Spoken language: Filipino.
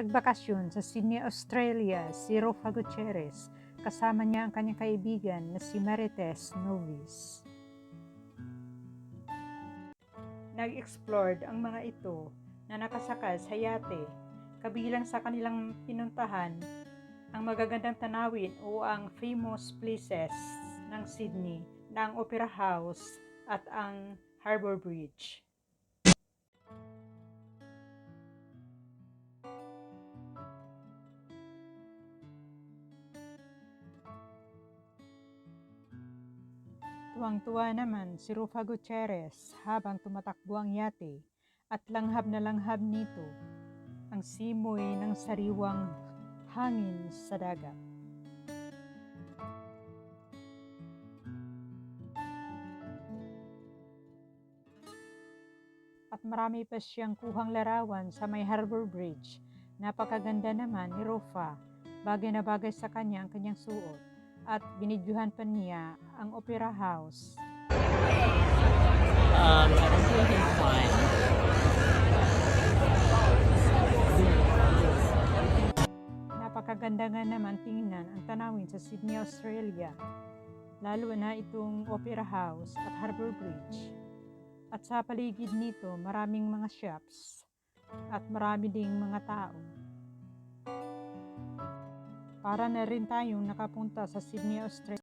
Nagbakasyon sa Sydney, Australia si Rofa Gutierrez kasama niya ang kanyang kaibigan na si Marites Novis. Nag-explored ang mga ito na nakasakal sa yate kabilang sa kanilang pinuntahan ang magagandang tanawin o ang famous places ng Sydney na Opera House at ang Harbour Bridge. Tuwang-tuwa naman si Rufa Gutierrez habang tumatakbo ang yate at langhab na langhab nito ang simoy ng sariwang hangin sa dagat. At marami pa siyang kuhang larawan sa may Harbor Bridge. Napakaganda naman ni Rufa, bagay na bagay sa kanya ang kanyang suot at binidyohan pa niya ang Opera House. Um. Napakaganda nga naman tingnan ang tanawin sa Sydney, Australia. Lalo na itong Opera House at Harbour Bridge. At sa paligid nito, maraming mga shops at marami ding mga tao. Para na rin tayong nakapunta sa Sydney, Australia.